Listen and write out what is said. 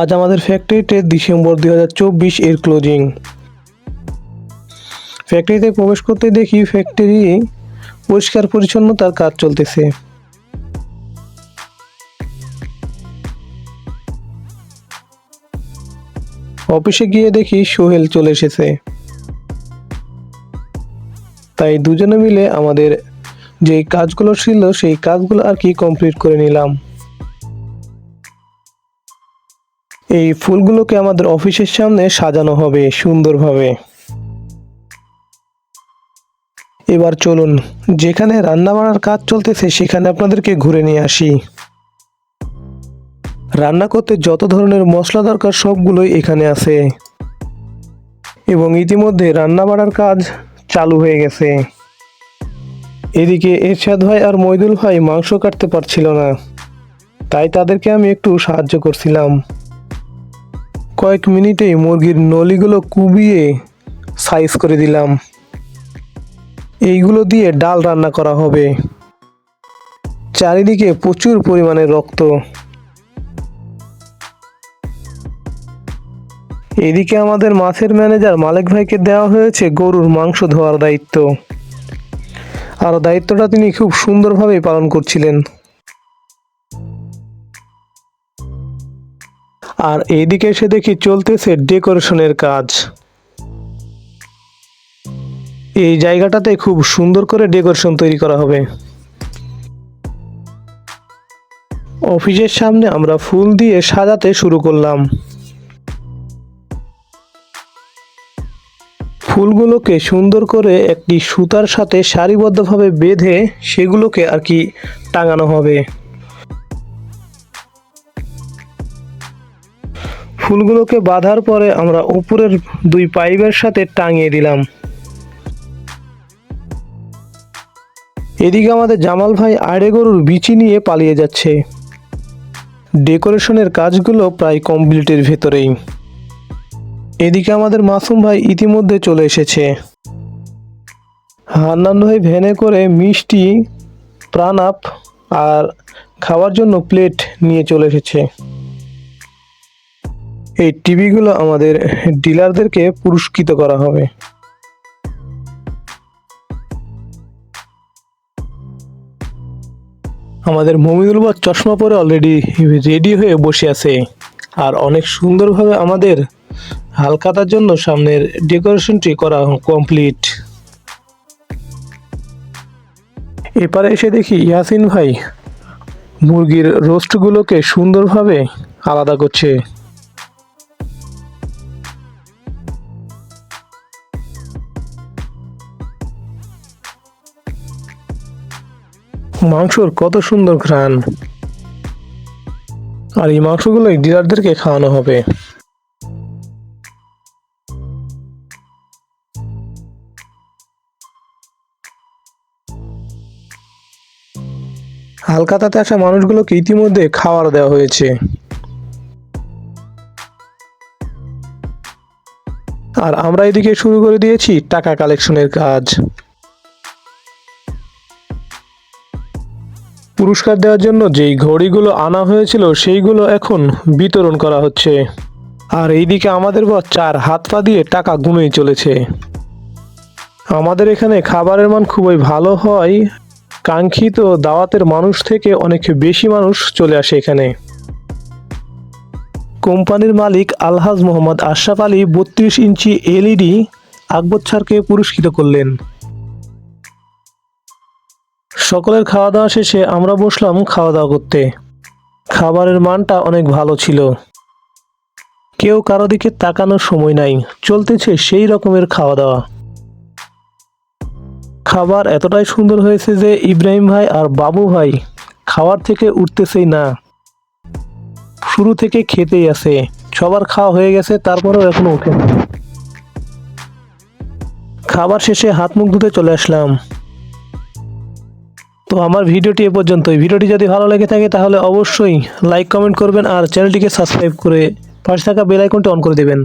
আজ আমাদের ফ্যাক্টরিতে ডিসেম্বর দুই হাজার চব্বিশ এর ক্লোজিং ফ্যাক্টরিতে প্রবেশ করতে দেখি ফ্যাক্টরি পরিষ্কার পরিচ্ছন্নতার কাজ চলতেছে। অফিসে গিয়ে দেখি সোহেল চলে এসেছে। তাই দুজনে মিলে আমাদের যে কাজগুলো ছিল সেই কাজগুলো আর কি কমপ্লিট করে নিলাম। এই ফুলগুলোকে আমাদের অফিসের সামনে সাজানো হবে সুন্দরভাবে। এবার চলুন, যেখানে রান্না বান্নার কাজ চলতেছে সেখানে আপনাদেরকে ঘুরে নিয়ে আসি। রান্না করতে যত ধরনের মশলা দরকার সবগুলোই এখানে আছে। এবং ইতিমধ্যে রান্না বাড়ার কাজ চালু হয়ে গেছে। এদিকে এরশাদ ভাই আর মইদুল ভাই মাংস কাটতে পারছিল না, তাই তাদেরকে আমি একটু সাহায্য করছিলাম। কয়েক মিনিটেই মুরগির নলিগুলো কুবিয়ে সাইজ করে দিলাম। এইগুলো দিয়ে ডাল রান্না করা হবে। চারিদিকে প্রচুর পরিমাণে রক্ত। এদিকে আমাদের মাছের ম্যানেজার মালিক ভাইকে দেওয়া হয়েছে গরুর মাংস ধোয়ার দায়িত্ব। আর দায়িত্বটা তিনি খুব সুন্দরভাবে পালন করছিলেন। আর এইদিকে এসে দেখি চলতেছে ডেকোরেশনের কাজ। এই জায়গাটাতে খুব সুন্দর করে ডেকোরেশন তৈরি করা হবে। অফিসের সামনে আমরা ফুল দিয়ে সাজাতে শুরু করলাম। ফুলগুলোকে সুন্দর করে একটি সুতার সাথে সারিবদ্ধভাবে বেঁধে সেগুলোকে আর কি টাঙানো হবে। ফুলগুলোকে বাঁধার পরে আমরা উপরের দুই পাইপের সাথে টাঙিয়ে দিলাম। এদিকে আমাদের জামাল ভাই আড়ে গরুর বিচি নিয়ে পালিয়ে যাচ্ছে। ডেকোরেশনের কাজগুলো প্রায় কমপ্লিটের ভেতরেই। এদিকে আমাদের মাসুম ভাই ইতিমধ্যে চলে এসেছে। হান্নান ভাই ভ্যানে করে মিষ্টি, প্রাণাপ আর খাওয়ার জন্য প্লেট নিয়ে চলে এসেছে। এই টিভিগুলো আমাদের ডিলারদেরকে পুরস্কৃত করা হবে। আমাদের মমিদুল বা চশমা পরে অলরেডি রেডি হয়ে বসে আছে। আর অনেক সুন্দরভাবে আমাদের হালকাতার জন্য সামনের ডেকোরেশনটি করা কমপ্লিট এপারে এসে দেখি ইয়াসিন ভাই মুরগির রোস্টগুলোকে সুন্দরভাবে আলাদা করছে। মাংসর কত সুন্দর ঘ্রাণ। আর এই মাংসগুলোই ডিলারদেরকে খাওয়ানো হবে। হালকাতাতে আসা মানুষগুলোকে ইতিমধ্যে খাবার দেওয়া হয়েছে। আর আমরা এদিকে শুরু করে দিয়েছি টাকা কালেকশনের কাজ। পুরস্কার দেওয়ার জন্য যেই ঘড়িগুলো আনা হয়েছিল, সেইগুলো এখন বিতরণ করা হচ্ছে। আর এইদিকে আমাদের বস চার হাত পা দিয়ে টাকা গুনেই চলেছে। আমাদের এখানে খাবারের মান খুবই ভালো হয়। কাঙ্ক্ষিত দাওয়াতের মানুষ থেকে অনেক বেশি মানুষ চলে আসে এখানে। কোম্পানির মালিক আলহাজ মোহাম্মদ আশরাফ আলী বত্রিশ ইঞ্চি এলইডি আকবর ছাড়কে পুরস্কৃত করলেন। সকলের খাওয়া দাওয়া শেষে আমরা বসলাম খাওয়া দাওয়া করতে। খাবারের মানটা অনেক ভালো ছিল। কেউ কারও দিকে তাকানোর সময় নাই, চলতেছে সেই রকমের খাওয়া দাওয়া খাবার এতটাই সুন্দর হয়েছে যে ইব্রাহিম ভাই আর বাবু ভাই খাওয়ার থেকে উঠতেছেই না। শুরু থেকে খেতেই আছে, সবার খাওয়া হয়ে গেছে, তারপরেও এখনও ওঠে খাবার শেষে হাত মুখ ধুতে চলে আসলাম। তো আমার ভিডিওটি এ পর্যন্তই ভিডিওটি যদি ভালো লেগে থাকে তাহলে অবশ্যই লাইক কমেন্ট করবেন আর চ্যানেলটিকে সাবস্ক্রাইব করে পাশে থাকা বেল আইকনটি অন করে দেবেন।